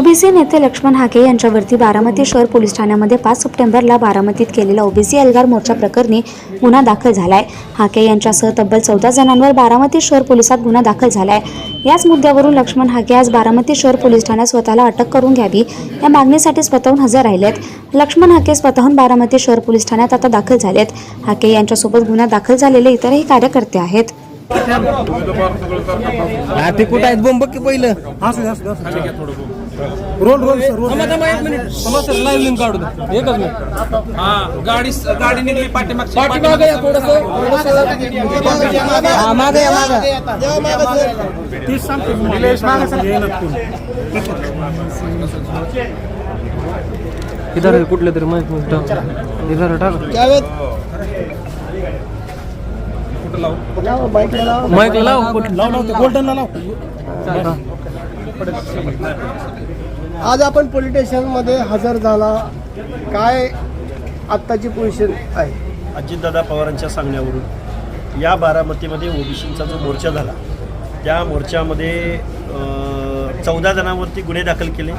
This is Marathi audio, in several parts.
ओबीसी नेते लक्ष्मण हाके यांच्यावरती बारामती शहर पोलीस ठाण्यामध्ये पाच सप्टेंबरला बारामतीत केलेल्या ओबीसी एल्गार मोर्चा प्रकरणी गुन्हा दाखल झालाय. हाके यांच्यासह तब्बल चौदा जणांवर बारामती शहर पोलिसात गुन्हा दाखल झालाय. याच मुद्द्यावरून लक्ष्मण हाके आज बारामती शहर पोलीस ठाण्यात स्वतःला अटक करून घ्यावी या मागणीसाठी स्वतःहून हजर राहिलेत. लक्ष्मण हाके स्वतःहून बारामती शहर पोलीस ठाण्यात आता दाखल झालेत. हाके यांच्यासोबत गुन्हा दाखल झालेले इतरही कार्यकर्ते आहेत. हा ते कुठं आहेत? बोंब की पहिलं? Roll roll sir roll. Sir live link काढू दे एकच मिनिट. हा गाडी गाडी निघली पाठीमागची पाठीमागे या थोडस हा मागे या मागे. तीच सांगतो निलेश मागे सांग. येईनात कोणी. इधर कुठलं तरी माहीत नाही. इधर टाक. माईक लाव. कुठं लाव लाव ते गोल्डनला लाव. हा. आज आपण पोलीस स्टेशनमध्ये हजर झाला. काय आत्ताची पोझिशन आहे? अजितदादा पवारांच्या सांगण्यावरून या बारामतीमध्ये ओबीसींचा जो मोर्चा झाला त्या मोर्चामध्ये चौदा जणांवरती गुन्हे दाखल केले.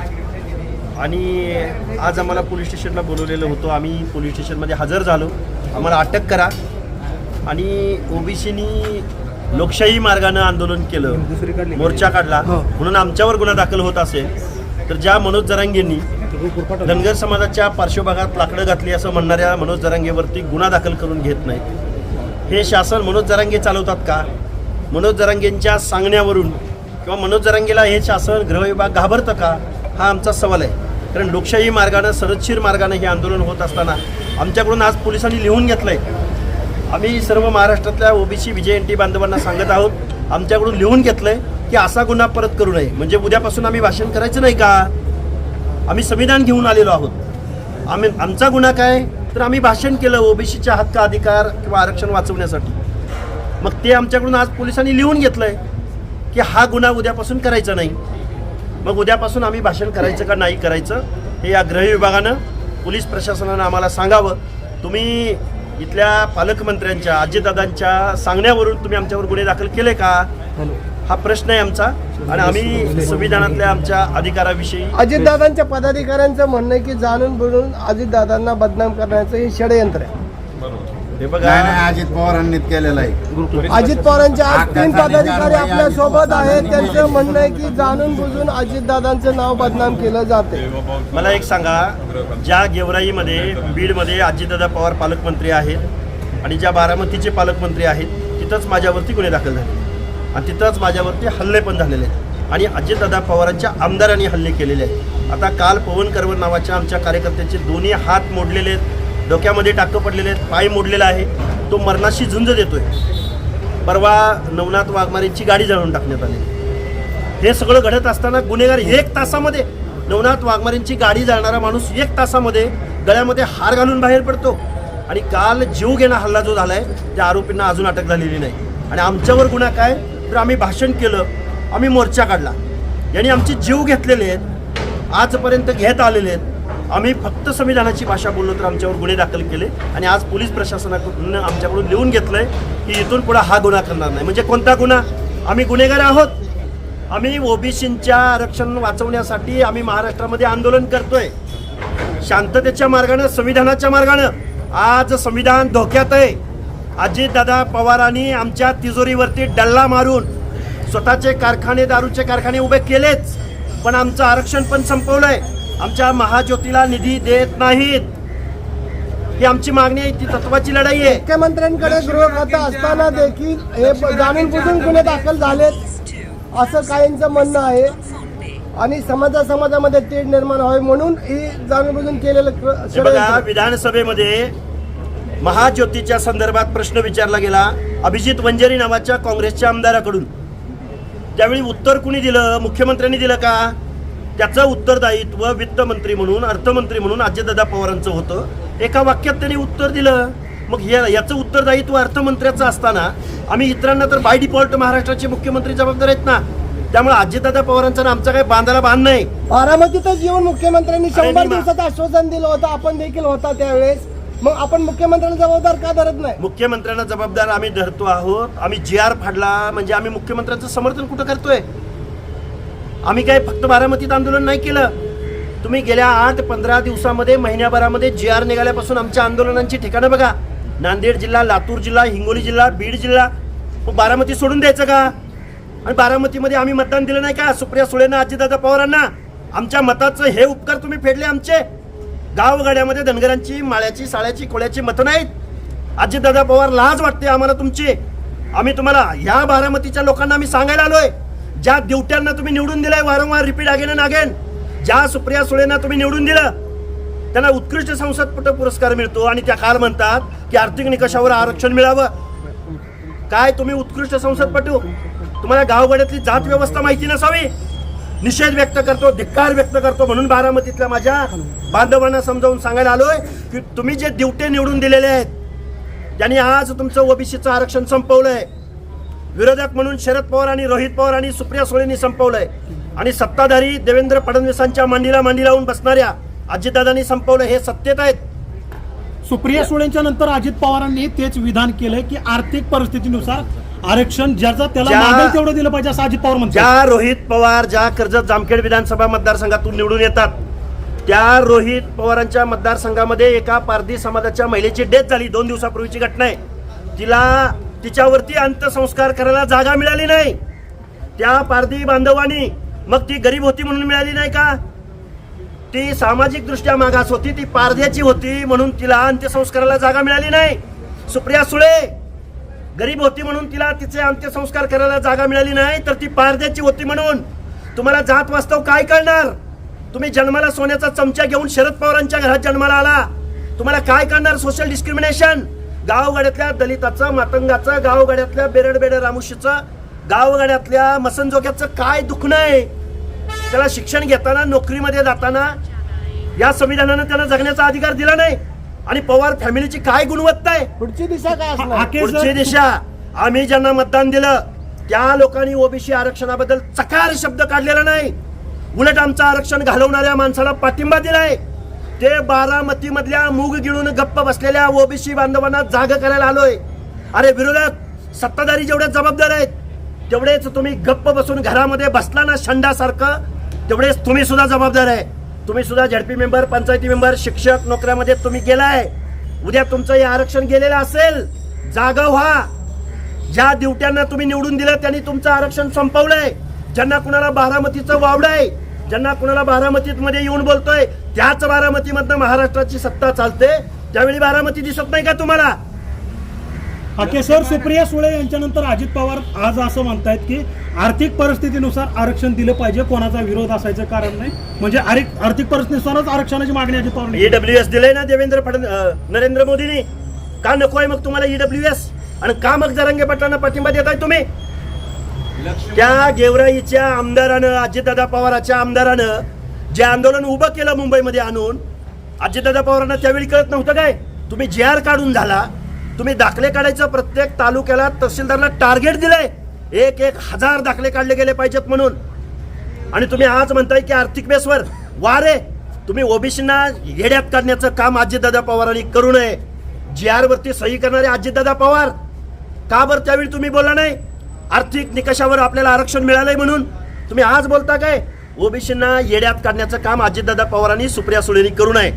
आणि आज आम्हाला पोलीस स्टेशनला बोलवलेलं होतं आम्ही पोलीस स्टेशनमध्ये हजर झालो. आम्हाला अटक करा. आणि ओबीसीनी लोकशाही मार्गानं आंदोलन केलं मोर्चा काढला. म्हणून आमच्यावर गुन्हा दाखल होत असेल. तर ज्या मनोज जरांगेंनी धनगर समाजाच्या पार्श्वभागात लाकडं घातली असं म्हणणाऱ्या मनोज जरांगेवरती गुन्हा दाखल करून घेत नाही हे शासन मनोज जरांगे चालवतात का? मनोज जरांगेंच्या सांगण्यावरून किंवा मनोज जरांगेला हे शासन गृहविभाग घाबरतं का? हा आमचा सवाल आहे. कारण लोकशाही मार्गानं सरदशीर मार्गानं हे आंदोलन होत असताना आमच्याकडून आज पोलिसांनी लिहून घेतलंय. आम्ही सर्व महाराष्ट्रातल्या ओबीसी विजय एन टी बांधवांना सांगत आहोत आमच्याकडून लिहून घेतलंय. की असा गुन्हा परत करू नये. म्हणजे उद्यापासून आम्ही भाषण करायचं नाही का? आम्ही संविधान घेऊन आलेलो आहोत. आम्ही आमचा गुन्हा काय? तर आम्ही भाषण केलं ओबीसीच्या हक्क अधिकार किंवा आरक्षण वाचवण्यासाठी. मग ते आमच्याकडून आज पोलिसांनी लिहून घेतलंय की हा गुन्हा उद्यापासून करायचा नाही. मग उद्यापासून आम्ही भाषण करायचं का नाही करायचं हे या गृह विभागानं पोलीस प्रशासनानं आम्हाला सांगावं. तुम्ही इथल्या पालकमंत्र्यांच्या अजितदादांच्या सांगण्यावरून तुम्ही आमच्यावर गुन्हे दाखल केले का? हा प्रश्न आहे आमचा. आणि आम्ही संविधानातल्या आमच्या अधिकाराविषयी अजितदादांच्या पदाधिकाऱ्यांचं म्हणणं आहे की जाणून बुडून अजितदादांना बदनाम करण्याचं हे षडयंत्र आहे. हे नाही बघा. नाही अजित पवारांनीच केलेलं आहे. अजित पवारांचे आज तीन पदाधिकारी आपल्यासोबत आहेत. अजित त्यांचं पवारांनी म्हणणं आहे की जाणून बुजून अजितदादांचं नाव बदनाम केलं जाते. मला एक सांगा ज्या गेवराईमध्ये बीडमध्ये अजितदादा पवार पालकमंत्री आहेत आणि ज्या बारामतीचे पालकमंत्री आहेत तिथंच माझ्यावरती गुन्हे दाखल झाले. आणि तिथंच माझ्यावरती हल्ले पण झालेले आहेत. आणि अजितदादा पवारांच्या आमदारांनी हल्ले केलेले आहेत. आता काल पवन करवर नावाच्या आमच्या कार्यकर्त्याचे दोन्ही हात मोडलेले आहेत. डोक्यामध्ये टाकं पडलेले आहेत. पाय मोडलेला आहे. तो मरणाशी झुंज देतोय. परवा नवनाथ वाघमारेंची गाडी जळून टाकण्यात आली. हे सगळं घडत असताना गुन्हेगार एक तासामध्ये नवनाथ वाघमारेंची गाडी जाळणारा माणूस एक तासामध्ये गळ्यामध्ये हार घालून बाहेर पडतो. आणि काल जीव घेणा हल्ला जो झाला आहे त्या आरोपींना अजून अटक झालेली नाही. आणि आमच्यावर गुन्हा काय? तर आम्ही भाषण केलं आम्ही मोर्चा काढला. यांनी आमचे जीव घेतलेले आहेत आजपर्यंत घेत आलेले आहेत. आम्ही फक्त संविधानाची भाषा बोललो तर आमच्यावर गुन्हे दाखल केले आणि आज पोलीस प्रशासनाकडून आमच्याकडून लिहून घेतलं आहे की इथून पुढे हा गुन्हा करणार नाही. म्हणजे कोणता गुन्हा? आम्ही गुन्हेगार आहोत. आम्ही ओबीसींच्या आरक्षण वाचवण्यासाठी आम्ही महाराष्ट्रामध्ये आंदोलन करतोय. शांततेच्या मार्गानं संविधानाच्या मार्गानं आज संविधान धोक्यात आहे. अजितदादा पवारांनी आमच्या तिजोरीवरती डल्ला मारून स्वतःचे कारखाने दारूचे कारखाने उभे केलेच पण आमचं आरक्षण पण संपवलंय. आमच्या महाज्योतीला निधी देत नाहीत. ही आमची मागणी आहे ती तत्वाची लढाई आहे. मुख्यमंत्र्यांकडे गृह खातं असताना देखील हे जाणून बुजून गुन्हे दाखल झालेत असं काहींचं म्हणणं आहे. आणि समाजा समाजामध्ये तेढ निर्माण व्हावे म्हणून ही जाणून बुजून केलेलं विधानसभेमध्ये महाज्योतीच्या संदर्भात प्रश्न विचारला गेला अभिजित वंजारी नावाच्या काँग्रेसच्या आमदाराकडून. त्यावेळी उत्तर कुणी दिलं? मुख्यमंत्र्यांनी दिलं का? त्याचं उत्तरदायित्व वित्तमंत्री म्हणून अर्थमंत्री म्हणून अजितदादा पवारांचं होतं. एका वाक्यात त्यांनी उत्तर दिलं. मग हे याचं उत्तरदायित्व अर्थमंत्र्याचं असताना आम्ही इतरांना तर बाय डिफॉल्ट महाराष्ट्राचे मुख्यमंत्री जबाबदार आहेत ना. त्यामुळे अजितदादा पवारांचा आमचा काही बांधाला बांध नाही. बारामतीतच येऊन मुख्यमंत्र्यांनी शंभर दिवसाचं आश्वासन दिलं होतं. आपण देखील होता त्यावेळेस. मग आपण मुख्यमंत्र्यांना जबाबदार का धरत नाही? मुख्यमंत्र्यांना जबाबदार आम्ही धरतो आहोत. आम्ही जी आर फाडला म्हणजे आम्ही मुख्यमंत्र्यांचं समर्थन कुठं करतोय? आम्ही काय फक्त बारामतीत आंदोलन नाही केलं. तुम्ही गेल्या आठ पंधरा दिवसामध्ये महिन्याभरामध्ये जी आर निघाल्यापासून आमच्या आंदोलनांची ठिकाणं बघा. नांदेड जिल्हा लातूर जिल्हा हिंगोली जिल्हा बीड जिल्हा. बारामती सोडून द्यायचं का? आणि बारामतीमध्ये आम्ही मतदान दिलं नाही का? सुप्रिया सुळेंना अजितदादा पवारांना? आमच्या मताचं हे उपकार तुम्ही फेडले आमचे? गावगाड्यामध्ये धनगरांची माळ्याची साळ्याची कोळ्याची मतं नाहीत. अजितदादा पवार लाज वाटते आम्हाला तुमची. आम्ही तुम्हाला ह्या बारामतीच्या लोकांना आम्ही सांगायला आलोय. ज्या दिवट्यांना तुम्ही निवडून दिलंय वारंवार रिपीट अगेन नागेन ज्या सुप्रिया सुळेंना तुम्ही निवडून दिलं त्यांना उत्कृष्ट संसदपट पुरस्कार मिळतो आणि त्या काल म्हणतात की आर्थिक निकषावर आरक्षण मिळावं. काय तुम्ही उत्कृष्ट संसदपटू? तुम्हाला गावगाड्यातली जात व्यवस्था माहिती नसावी. निषेध व्यक्त करतो धिक्कार व्यक्त करतो म्हणून बारामतीतल्या माझ्या बांधवांना समजावून सांगायला आलोय की तुम्ही जे दिवटे निवडून दिलेले आहेत ज्यांनी आज तुमचं ओबीसीचं आरक्षण संपवलंय विरोधक म्हणून शरद पवार आणि रोहित पवार आणि सुप्रिया सुळेंनी संपवलंय आणि सत्ताधारी देवेंद्र फडणवीसांच्या मांडीला मांडी लावून बसणाऱ्या अजितदादांनी संपवलं हे सत्तेत आहेत. सुप्रिया सुळेंच्या नंतर अजित पवारांनी तेच विधान केलंय की आर्थिक परिस्थितीनुसार आरक्षण ज्याचा त्याला ज्या- मागेल तेवढं दिलं पाहिजे असं अजित पवार म्हणतात. ज्या रोहित पवार ज्या कर्जत जामखेड विधानसभा मतदारसंघातून निवडून येतात त्या रोहित पवारांच्या मतदारसंघामध्ये एका पारधी समाजाच्या महिलेची डेथ झाली दोन दिवसापूर्वीची घटना आहे. तिला तिच्यावरती अंत्यसंस्कार करायला जागा मिळाली नाही. त्या पारधी बांधवांनी मग ती गरीब होती म्हणून मिळाली नाही का? ती सामाजिक दृष्ट्या मागास होती ती पारध्याची होती म्हणून तिला अंत्यसंस्काराला जागा मिळाली नाही. सुप्रिया सुळे गरीब होती म्हणून तिला तिचे अंत्यसंस्कार करायला जागा मिळाली नाही तर ती पारद्याची होती म्हणून. तुम्हाला जात वास्तव काय कळणार? तुम्ही जन्माला सोन्याचा चमचा घेऊन शरद पवारांच्या घरात जन्माला आला. तुम्हाला काय करणार सोशल डिस्क्रिमिनेशन गावगाड्यातल्या दलिताचं मातंगाचं गावगाड्यातल्या बेरड बेड रामुशीचं गावगाड्यातल्या मसनजोग्याचं काय दुखणं आहे त्याला शिक्षण घेताना नोकरीमध्ये जाताना या संविधानानं त्यांना जगण्याचा अधिकार दिला नाही. आणि पवार फॅमिलीची काय गुणवत्ता आहे? पुढची दिशा काय असणार? पुढची दिशा. आम्ही ज्यांना मतदान दिलं त्या लोकांनी ओबीसी आरक्षणाबद्दल चकार शब्द काढलेला नाही. उलट आमचं आरक्षण घालवणाऱ्या माणसाला पाठिंबा दिलाय. ते बारामती मधल्या मूग गिळून गप्प बसलेल्या ओबीसी बांधवांना जाग करायला आलोय. अरे विरोधात सत्ताधारी जेवढे जबाबदार आहेत तेवढेच तुम्ही गप्प बसून घरामध्ये बसला ना शंडासारखं तेवढेच तुम्ही सुद्धा जबाबदार आहे. तुम्ही सुद्धा झडपी मेंबर पंचायती मेंबर शिक्षक नोकऱ्यामध्ये तुम्ही गेलाय. उद्या तुमचं हे आरक्षण गेलेलं असेल जागा व्हा. ज्या दिवट्यांना तुम्ही निवडून दिलं त्यांनी तुमचं आरक्षण संपवलंय. ज्यांना कुणाला बारामतीचं वावडं ज्यांना कुणाला बारामतीत मध्ये येऊन बोलतोय त्याच बारामतीमधनं महाराष्ट्राची सत्ता चालते. त्यावेळी बारामती दिसत नाही का तुम्हाला? हाके सर सुप्रिया सुळे यांच्यानंतर अजित पवार आज असं म्हणतायत की आर्थिक परिस्थितीनुसार आरक्षण दिलं पाहिजे कोणाचा विरोध असायचं कारण नाही. म्हणजे आर्थिक आर्थिक परिस्थितीनुसारच आरक्षणाची मागणी अजित पवार ईडब्ल्यू एस दिलंय ना देवेंद्र फडणवीस नरेंद्र मोदींनी? का नको आहे मग तुम्हाला ईडब्ल्यू एस आणि का मग जरंगे पाटलांना पाठिंबा देताय तुम्ही? त्या गेवराईच्या आमदारानं अजितदादा पवाराच्या आमदारानं जे आंदोलन उभं केलं मुंबईमध्ये आणून अजितदादा पवारांना त्यावेळी कळत नव्हतं काय? तुम्ही जे आर काढून झाला तुम्ही दाखले काढायचं प्रत्येक तालुक्याला तहसीलदारला टार्गेट दिलंय. एक एक हजार दाखले काढले गेले पाहिजेत म्हणून. आणि तुम्ही आज म्हणताय की आर्थिक बेसवर. वारे तुम्ही ओबीसीना येड्यात काढण्याचं काम अजितदादा पवारांनी करू नये. जी आरवरती सही करणारे अजितदादा पवार का बरं त्यावेळी तुम्ही बोलला नाही? आर्थिक निकषावर आपल्याला आरक्षण मिळालंय म्हणून. तुम्ही आज बोलता काय? ओबीसींना येड्यात काढण्याचं काम अजितदादा पवारांनी सुप्रिया सुळेनी करू नये.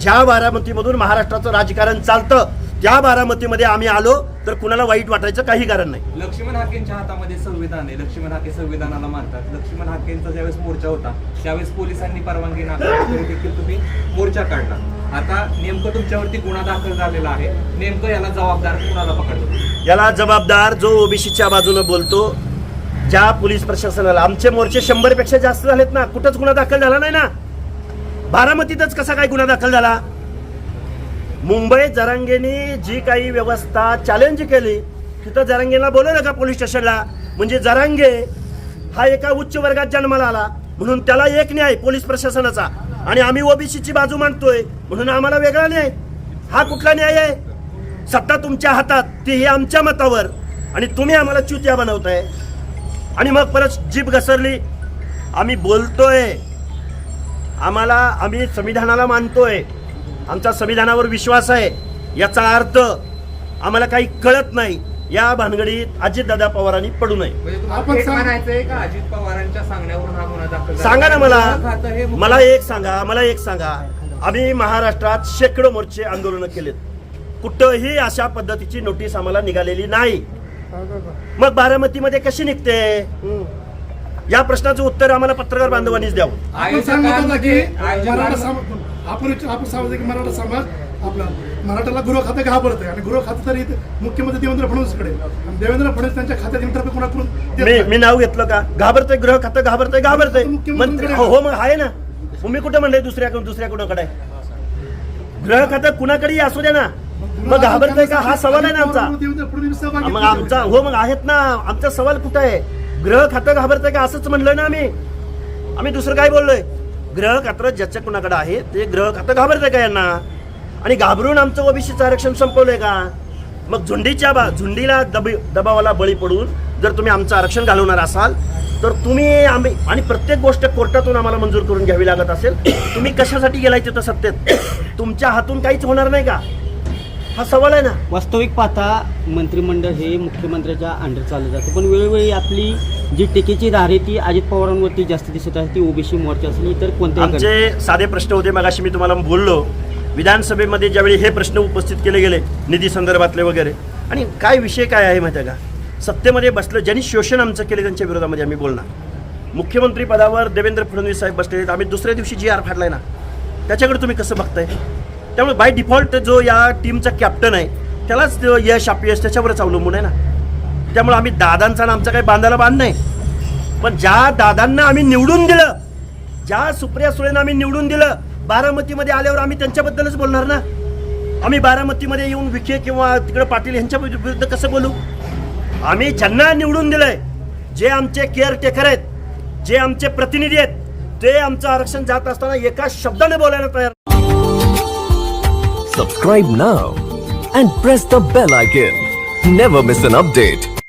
ज्या बारामतीमधून महाराष्ट्राचं राजकारण चालतं त्या बारामतीमध्ये आम्ही आलो तर कुणाला वाईट वाटायचं काही कारण नाही. लक्ष्मण हाकेंच्या हातामध्ये संविधान आहे. लक्ष्मण हाके संविधानाला मानतात. लक्ष्मण हाकेंचा ज्यावेळेस मोर्चा होता त्यावेळेस पोलिसांनी परवानगी नाकारली देखील तुम्ही मोर्चा काढला. आता नेमकं तुमच्यावरती गुन्हा दाखल झालेला आहे. नेमकं याला जबाबदार कुणाला पकडलं? याला जबाबदार जो ओबीसीच्या बाजूने बोलतो ज्या पोलीस प्रशासनाला. आमचे मोर्चे शंभरपेक्षा जास्त झालेत ना. कुठंच गुन्हा दाखल झाला नाही ना? बारामतीतच कसा काय गुन्हा दाखल झाला? मुंबई जरांगेनी जी काही व्यवस्था चॅलेंज केली तिथं जरांगेला बोलवलं का पोलीस स्टेशनला म्हणजे जरांगे हा एका उच्च वर्गात जन्माला आला. म्हणून त्याला एक न्याय पोलीस प्रशासनाचा. आणि आम्ही ओबीसीची बाजू मांडतोय. म्हणून आम्हाला वेगळा न्याय. हा कुठला न्याय आहे? सत्ता तुमच्या हातात. तीही आमच्या मतावर. आणि तुम्ही आम्हाला च्युत्या बनवताय. आणि मग परत जीप घसरली. आम्ही बोलतोय. आम्हाला आम्ही संविधानाला मानतोय. आमचा संविधानावर विश्वास आहे. याचा अर्थ आम्हाला काही कळत नाही. या भानगडीत अजितदादा पवारांनी पडू नये. म्हणजे तुम्हाला थेट म्हणायचंय का? अजित पवारांच्या सांगण्यावरून हा गुन्हा दाखल झाला? सांगा ना मला. मला एक सांगा मला एक सांगा. आम्ही महाराष्ट्रात शेकडो मोर्चे आंदोलनं केलेत. कुठंही अशा पद्धतीची नोटीस आम्हाला निघालेली नाही. मग बारामतीमध्ये कशी निघते? या प्रश्नाचं उत्तर आम्हाला पत्रकार बांधवांनीच द्यावं. आपण की आपण सांगतो की मराठा समाज आपला मराठाला गृह खातं घाबरत आहे आणि गृह खातं तरी मुख्यमंत्री देवेंद्र फडणवीसकडे आणि देवेंद्र फडणवीस त्यांच्या खात्यात इंटरव्यू कोणाकडून मी नाव घेतलं का? घाबरतंय गृह खातं घाबरतंय घाबरतंय. मंत्री हो हो, मग आहे ना. मी कुठे म्हणलंय दुसऱ्याकडून दुसऱ्या कुणाकडे गृह खातं कुणाकडेही असू दे ना. मग घाबरतंय का? हा सवाल आहे ना आमचा. फडणवीस मग आमचा हो मग आहेत ना. आमचा सवाल कुठं आहे? ग्रह खातं घाबरतंय का? असंच म्हणलोय ना आम्ही. आम्ही दुसरं काय बोललोय? ग्रह ज्याच्या कुणाकडे आहे ते ग्रह खातं घाबरतंय का यांना? आणि घाबरून आमचं ओबीसीचं आरक्षण संपवलंय का? मग झुंडीच्या बा झुंडीला दब दबावाला बळी पडून जर तुम्ही आमचं आरक्षण घालवणार असाल तर तुम्ही आम्ही आणि प्रत्येक गोष्ट कोर्टातून आम्हाला मंजूर करून घ्यावी लागत असेल तुम्ही कशासाठी गेलाय तिथं सत्तेत? तुमच्या हातून काहीच होणार नाही का? हा सवाल आहे ना? वास्तविक पाहता मंत्रिमंडळ हे मुख्यमंत्र्याच्या अंडर चाललं जातं पण वेळोवेळी आपली जी टीकेची धार आहे ती अजित पवारांवरती जास्त दिसत आहे ती ओबीसी मोर्चा असेल इतर गट- आमचे साधे प्रश्न होते मगाशी मी तुम्हाला बोललो विधानसभेमध्ये ज्यावेळी हे प्रश्न उपस्थित केले गेले निधी संदर्भातले वगैरे आणि काय विषय काय आहे माहिती का? सत्तेमध्ये बसलं ज्यांनी शोषण आमचं केले त्यांच्या विरोधामध्ये आम्ही बोलणार. मुख्यमंत्री पदावर देवेंद्र फडणवीस साहेब आहेत. आम्ही दुसऱ्या दिवशी जी आर फाडलाय ना त्याच्याकडे तुम्ही कसं बघताय? त्यामुळे बाय डिफॉल्ट जो या टीमचा कॅप्टन आहे त्यालाच यश अपयश त्याच्यावरच अवलंबून आहे ना? त्यामुळे आम्ही दादांचा ना आमचा काही बांधायला बांध नाही. पण ज्या दादांना आम्ही निवडून दिलं ज्या सुप्रिया सुळेनं आम्ही निवडून दिलं बारामतीमध्ये आल्यावर आम्ही त्यांच्याबद्दलच बोलणार ना? आम्ही बारामतीमध्ये येऊन विखे किंवा तिकडे पाटील यांच्या विरुद्ध कसं बोलू? आम्ही ज्यांना निवडून दिलंय जे आमचे केअर टेकर आहेत जे आमचे प्रतिनिधी आहेत ते आमचं आरक्षण जात असताना एका शब्दाने बोलायला तयार subscribe now and press the bell icon never miss an update